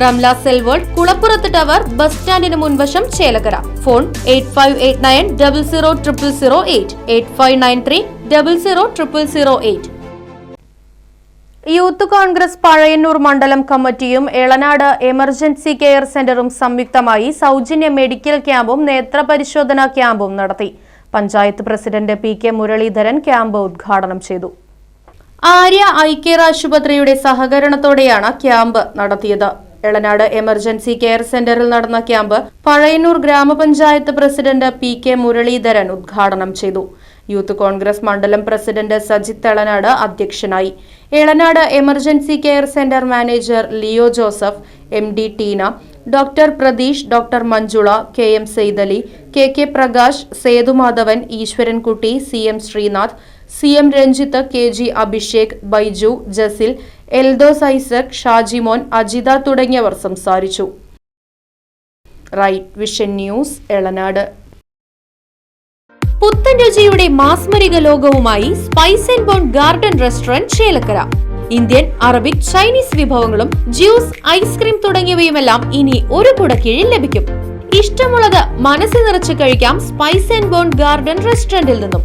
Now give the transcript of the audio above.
Ramla cell world കുളപ്പുറത്ത് tower bus സ്റ്റാൻഡിന് മുൻവശം Chelakkara phone eight five eight nine double zero triple zero eight. Eight five nine three double zero triple zero eight. Youth Congress Pazhayannur മണ്ഡലം കമ്മിറ്റിയും Elanad emergency care സെന്ററും സംയുക്തമായി സൗജന്യ medical ക്യാമ്പും നേത്രപരിശോധനാ ക്യാമ്പും നടത്തി. Panchayat president P K Muraleedharan camp ഉദ്ഘാടനം ചെയ്തു. ആര്യ ഐക്യർ കെയർ ആശുപത്രിയുടെ സഹകരണത്തോടെയാണ് ക്യാമ്പ് നടത്തിയത്. എളനാട് എമർജൻസി കെയർ സെന്ററിൽ നടന്ന ക്യാമ്പ് പഴയന്നൂർ ഗ്രാമപഞ്ചായത്ത് പ്രസിഡന്റ് പി കെ മുരളീധരൻ ഉദ്ഘാടനം ചെയ്തു. യൂത്ത് കോൺഗ്രസ് മണ്ഡലം പ്രസിഡന്റ് സജിത് എളനാട് അധ്യക്ഷനായി. Elanad emergency care centre manager Leo Joseph M D Teena doctor Pratheesh doctor Manjula K M Saithali K K Prakash Sethumadhavan Eswarankutty C M Sreenath C M Ranjith K G Abhishek Baiju Jasil Eldhose Isaac Shajimon Ajitha തുടങ്ങിയവർ സംസാരിച്ചു. Right vision news Elanad. പുത്തൻ രുചിയുടെ മാസ്മരിക ലോകവുമായി spice and bone garden restaurant Chelakkara. Indian Arabic Chinese വിഭവങ്ങളും juice ice cream തുടങ്ങിയവയുമെല്ലാം ഇനി ഒരു കുടക്കീഴിൽ ലഭിക്കും. ഇഷ്ടമുള്ളത് മനസ്സ് നിറച്ച് കഴിക്കാം സ്പൈസ് ആൻഡ് ബോൺ ഗാർഡൻ റെസ്റ്റോറന്റിൽ നിന്നും.